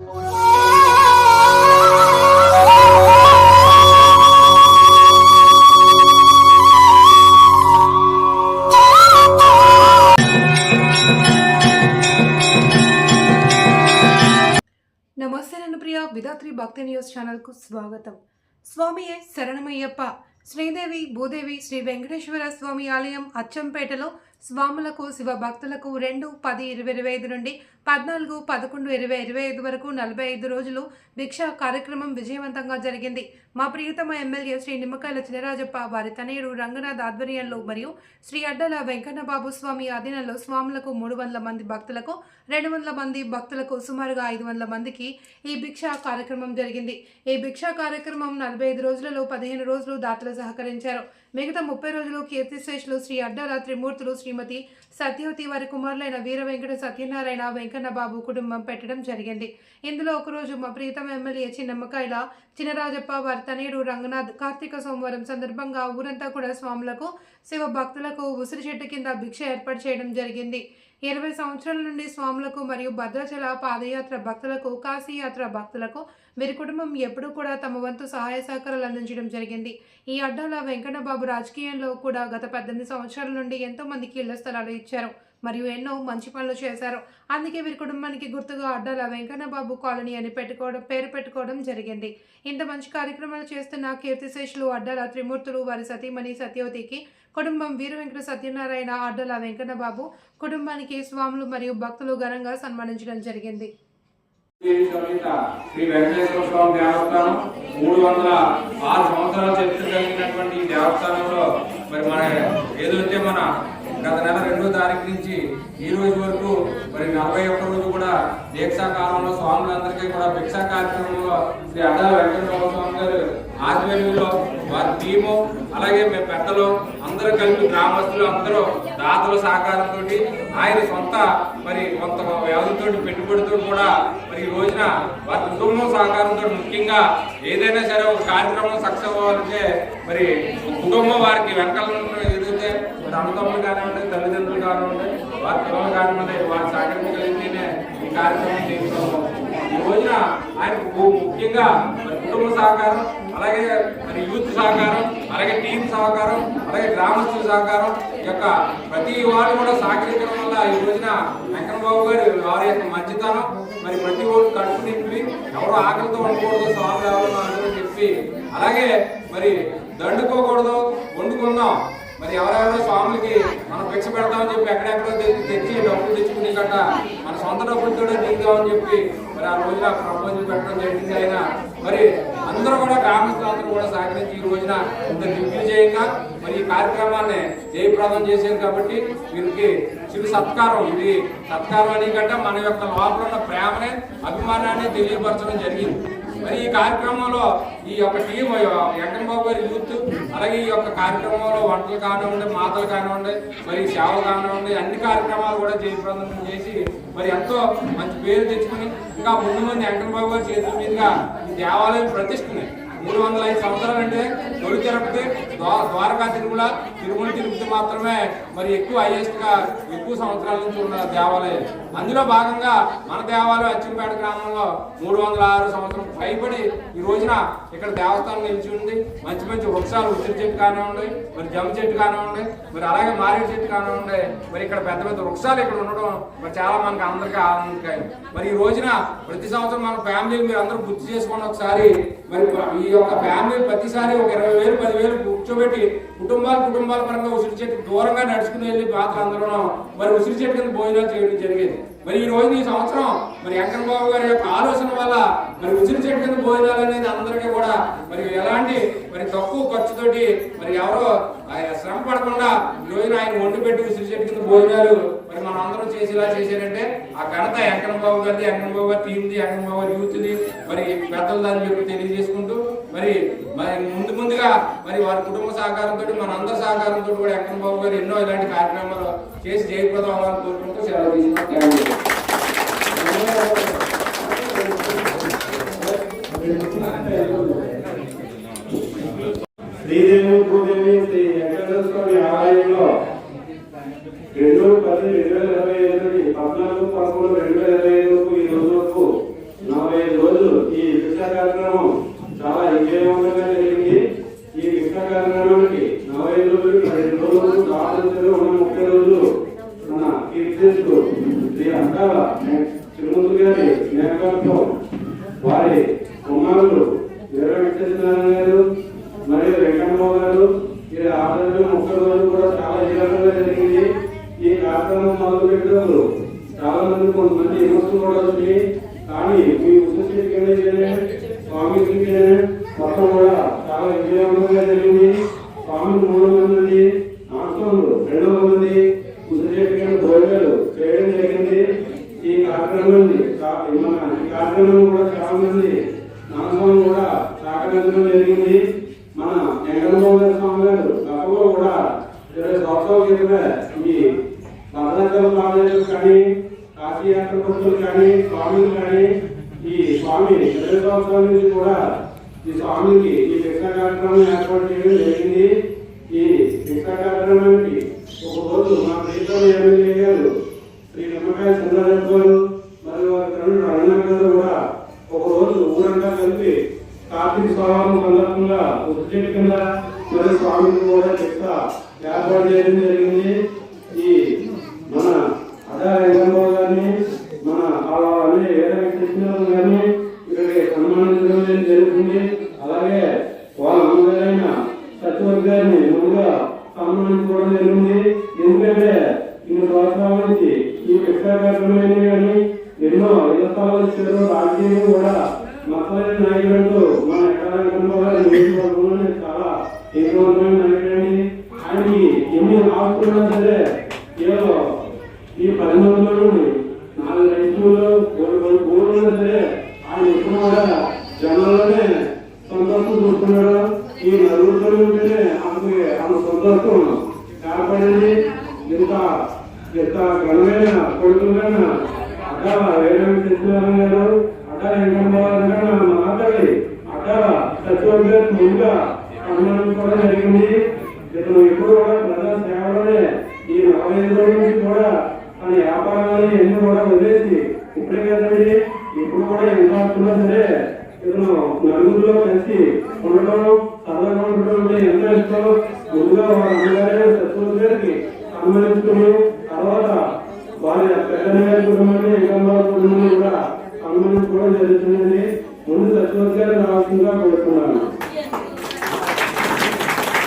నమస్తే నన్ను ప్రియ. విధాత్రి భక్తి న్యూస్ ఛానల్కు స్వాగతం. స్వామియే శరణమయ్యప్ప. శ్రీదేవి భూదేవి శ్రీ వెంకటేశ్వర స్వామి ఆలయం అచ్చంపేటలో స్వాములకు శివ భక్తులకు రెండు పది ఇరవై ఇరవై ఐదు నుండి పద్నాలుగు పదకొండు ఇరవై ఇరవై ఐదు వరకు నలభై ఐదు రోజులు భిక్ష కార్యక్రమం విజయవంతంగా జరిగింది. మా ప్రియతమ ఎమ్మెల్యే శ్రీ నిమ్మకాయల చినరాజప్ప వారి తనయుడు రంగనాథ్ ఆధ్వర్యంలో మరియు శ్రీ అడ్డల వెంకన్నబాబు స్వామి ఆధీనంలో స్వాములకు మూడు వందల మంది భక్తులకు రెండు వందల మంది భక్తులకు సుమారుగా ఐదు వందల మందికి ఈ భిక్ష కార్యక్రమం జరిగింది. ఈ భిక్ష కార్యక్రమం నలభై ఐదు రోజులలో పదిహేను రోజులు దాతలు సహకరించారు. మిగతా ముప్పై రోజులు కీర్తిశేషులు శ్రీ అడ్డాల త్రిమూర్తులు శ్రీమతి సత్యవతి వారి కుమారులైన వీర వెంకట సత్యనారాయణ వెంకట వెంకన్న బాబు కుటుంబం పెట్టడం జరిగింది. ఇందులో ఒకరోజు మా ప్రీతం ఎమ్మెల్యే చిన్నమ్మకాయల చినరాజప్ప వారి తనయుడు రంగనాథ్ కార్తీక సోమవారం సందర్భంగా ఊరంతా కూడా స్వాములకు శివ భక్తులకు ఉసిరి చెట్టు కింద భిక్ష ఏర్పాటు చేయడం జరిగింది. ఇరవై సంవత్సరాల నుండి స్వాములకు మరియు భద్రాచల పాదయాత్ర భక్తులకు కాశీయాత్ర భక్తులకు వీరి కుటుంబం ఎప్పుడూ కూడా తమ వంతు సహాయ సహకారాలు అందించడం జరిగింది. ఈ అడ్డాల వెంకటబాబు రాజకీయంలో కూడా గత పద్దెనిమిది సంవత్సరాల నుండి ఎంతో మందికి ఇళ్ళ స్థలాలు ఇచ్చారు. మరియు ఎన్నో మంచి పనులు చేశారు. అందుకే వీరి కుటుంబానికి గుర్తుగా అడ్డాల వెంకన్నబాబు కాలనీ అని పెట్టుకోవడం పేరు పెట్టుకోవడం జరిగింది. ఇంత మంచి కార్యక్రమాలు చేస్తున్న కీర్తిశేషులు అడ్డాల త్రిమూర్తులు వారి సతీమణి సత్యవతికి కుటుంబం వీర వెంకట సత్యనారాయణ అడ్డల వెంకన్నబాబు కుటుంబానికి స్వాములు మరియు భక్తులు ఘనంగా సన్మానించడం జరిగింది. శ్రీ వెంకటేశ్వర స్వామి దేవస్థానం మూడు వందల ఆరు సంవత్సరాల చరిత్ర కలిగినటువంటి ఈ దేవస్థానంలో మరి మన ఏదైతే మన గత నెల రెండో తారీఖు నుంచి ఈ రోజు వరకు మరి నలభై ఒక్క రోజు కూడా దీక్షా కాలంలో స్వాములందరికీ కూడా భిక్షా కార్యక్రమంలో శ్రీ అడ్డాల వెంకటేశ్వర స్వామి గారు ఆధ్వర్యంలో వారి టీము అలాగే మేము పెద్దలు అందరూ కలిపి గ్రామస్తులు అందరూ దాతల సహకారంతో ఆయన సొంత మరి కొంత వ్యవధితో పెట్టుబడితో కూడా మరి ఈ రోజున వారి కుటుంబం సహకారంతో ముఖ్యంగా ఏదైనా సరే ఒక కార్యక్రమం సక్సెస్ అవ్వాలంటే మరి కుటుంబం వారికి వెనకాల మరి అన్నదమ్ములు కానివ్వండి తల్లిదండ్రులు కానివ్వండి వారి పిల్లలు కానివ్వండి వారి సహకరించగలిగితేనే ఈ కార్యక్రమం చేసుకోవాలి ఈ రోజున ఆయన ముఖ్యంగా మరి కుటుంబ సహకారం అలాగే మరి యూత్ సహకారం అలాగే టీం సహకారం అలాగే గ్రామస్తుల సహకారం ఈ యొక్క ప్రతి వాళ్ళు కూడా సహకరించడం వల్ల ఈ రోజున వెంకటబాబు గారు వారి యొక్క మంచితనం మరి ప్రతి ఒక్కరు కడుపు నింపి ఎవరు ఆకలితో ఉండకూడదు స్వామి రావాలని చెప్పి అలాగే మరి దండుకోకూడదు వండుకుందాం మరి ఎవరెవరో స్వాములకి మనం భిక్ష పెడతామని చెప్పి ఎక్కడెక్కడో తెచ్చి డబ్బులు తెచ్చుకునే కట్ట మన సొంత డబ్బులతో దిగుదామని చెప్పి మరి ఆ రోజున ప్రపంచం పెట్టడం జరిగింది ఆయన. మరి అందరూ కూడా గ్రామస్తులందరూ కూడా సహకరించి ఈ రోజున ఇంత చేయక మరి ఈ కార్యక్రమాన్ని జయప్రదం చేశారు కాబట్టి వీరికి చిరు సత్కారం. ఇది సత్కారం అని కంటే మన యొక్క లోపల ఉన్న ప్రేమనే అభిమానాన్ని తెలియపరచడం జరిగింది. మరి ఈ కార్యక్రమంలో ఈ యొక్క టీం వెంకట బాబు గారి యూత్ అలాగే ఈ యొక్క కార్యక్రమంలో వంటలు కానివ్వండి మాటలు కానివ్వండి మరి సేవ కానివ్వండి అన్ని కార్యక్రమాలు కూడా జయప్రదం చేసి మరి ఎంతో మంచి పేరు తెచ్చుకుని ఇంకా ముందు మంది వెంకట బాబు గారి చేతుల మీదుగా ఈ దేవాలయం ప్రతిష్టని మూడు వందల ఐదు సంవత్సరాలు అంటే తొలి తిరుపతి ద్వారకా తిరుమల తిరుమల తిరుపతి మాత్రమే మరి ఎక్కువ హైయెస్ట్గా ఎక్కువ సంవత్సరాల నుంచి ఉన్న దేవాలయం. అందులో భాగంగా మన దేవాలయం అచ్చంపేట గ్రామంలో మూడు వందల ఆరు సంవత్సరం పైబడి ఈ రోజున ఇక్కడ దేవస్థానం నిలిచి ఉంది. మంచి మంచి వృక్షాలు ఉసిరి చెట్టు కానివ్వండి మరి జమ చెట్టు కానివ్వండి మరి అలాగే మారేడు చెట్టు కానివ్వండి మరి ఇక్కడ పెద్ద పెద్ద వృక్షాలు ఇక్కడ ఉండడం మరి చాలా మనకి అందరికీ ఆనందకాయం మరి ఈ రోజున ప్రతి సంవత్సరం మన ఫ్యామిలీని మీరు అందరూ గుర్తు చేసుకోండి ఒకసారి. మరి ఈ ఒక ఫ్యామిలీ ప్రతిసారి ఒక ఇరవై వేలు పదివేలు కూర్చోబెట్టి కుటుంబాలు కుటుంబాల పరంగా ఉసిరి చెట్టు దూరంగా నడుచుకుని వెళ్ళి పాత్ర అందరూ మరి ఉసిరి చెట్టు కింద భోజనాలు చేయడం జరిగేది. మరి ఈ రోజు ఈ సంవత్సరం మరి వెంకన్న బాబు గారి యొక్క ఆలోచన వల్ల మరి ఉసిరి చెట్టు కింద భోజనాలు అనేది అందరికీ కూడా మరి ఎలాంటి మరి తక్కువ ఖర్చుతోటి మరి ఎవరో ఆయన శ్రమ పడకుండా ఈ రోజున ఆయన వండి పెట్టి ఉసిరి చెట్టు కింద భోజనాలు మనం అందరం చేసేలా చేశారంటే ఆ ఘనత వెంకన్న బాబు గారిది వెంకన్న బాబు గారి టీంది వెంకన్న బాబు గారి యూత్ది మరి పెద్దలు దాన్ని చెప్పి తెలియజేసుకుంటూ మరి మరి ముందు ముందుగా మరి వారి కుటుంబ సహకారంతో మన అందరి సహకారంతో కూడా వెంకన్న బాబు గారు ఎన్నో ఇలాంటి కార్యక్రమాలు చేసి జయప్రదం అవ్వాలని కోరుకుంటూ సెలవు తీసుకుంటాను రెండు వేల పది రెండు వేల ఇరవై ఐదు నుండి పద్నాలుగు పదకొండు రెండు వేల ఇరవై ఐదు వరకు ఈ రోజు వరకు నలభై ఐదు రోజులు ఈ శిక్షా కార్యక్రమం కార్యక్రమం మొదలు పెట్టినప్పుడు చాలా మంది కొంతమంది విమర్శలు కూడా వచ్చింది కానీ మీ ఉద్దేశికనే స్వామికి మొత్తం కూడా చాలా విజయవంతంగా జరిగింది. స్వామి మూడు మంది ఆశ్రమంలో రెండవ మంది ఉద్దేశికమైన భోజనాలు చేయడం జరిగింది. ఈ కార్యక్రమాన్ని ఈ కార్యక్రమం కూడా చాలా మంది నామస్వామి కూడా సహకరించడం జరిగింది. మన వెంకటరావు స్వామి గారు గతంలో కూడా ఇరవై సంవత్సరాల క్రితమే ఈ భద్రాచల కాలేజీలు కానీ కాశీ భక్తులు కానీ స్వామిలు కానీ ఈ స్వామి చంద్రబాబు స్వామి నుంచి కూడా ఈ స్వామికి ఈ శిక్షణ కార్యక్రమం ఏర్పాటు చేయడం జరిగింది. ఈ శిక్షణ కార్యక్రమానికి ఒక రోజు మా ప్రీతం ఎమ్మెల్యే గారు శ్రీ నిమ్మకాయ చంద్రబాబు గారు మరియు వారి తల్లి అరుణ గారు కూడా ఒక రోజు ఊరంతా కలిపి కార్తీక స్వభావం సందర్భంగా ఉద్యోగ కింద మరి స్వామికి కూడా శిక్ష ఏర్పాటు చేయడం జరిగింది. సన్మానించుకోవడం జరిగింది ఎందుకంటే ఇన్ని సంవత్సరాల నుంచి ఈ శిక్షా కానీ ఎన్నో ఇళ్ళ స్థలాలు ఇచ్చారు. రాజకీయం కూడా మతమైన నాయకుడు మన ఎక్కడ చాలా తీవ్రమైన నాయకుడండి ఆయనకి ఎన్ని ఆస్తున్నా సరే ఏదో ఈ పది మందిలో నాలుగు రైతులు కోటి కోరున్నా సరే ఆయన ఎప్పుడు కూడా జనాల్లోనే సంతోషం చూస్తున్నాడు. ఈ నలుగురితో ఉంటేనే ఆమెకి ఆమె సంతోషం కాపాడింది ఇంత ఇంత ఘనమైన కొడుకులైన అడ్డాల వేరే సత్యనారాయణ గారు. అడ్డాల వెంకటరావు గారు మాట్లాడి అడ్డాల సత్యవతి గారు ముందుగా సన్మానించుకోవడం జరిగింది. ఇతను ఎప్పుడు కూడా ప్రజా సేవలోనే ఈ నలభై ఐదు రోజుల నుంచి కూడా తన వ్యాపారాన్ని ఎన్ని కూడా వదిలేసి ఇప్పుడే కదండి. ఇప్పుడు కూడా ఎంత ఆడుతున్నా సరే ఇతను నలుగురిలో కలిసి ఉండడం సరదాగా ఉండడం అంటే ఎంత ఇష్టం. ముందుగా వారి అమ్మగారు తర్వాత వారి పెద్దగారి కుటుంబాన్ని ఎగంబాబు కుటుంబాన్ని కూడా అనుమానించుకోవడం జరుగుతుందండి ముందు సత్పురం గారు రావాల్సిందిగా కోరుతున్నాను.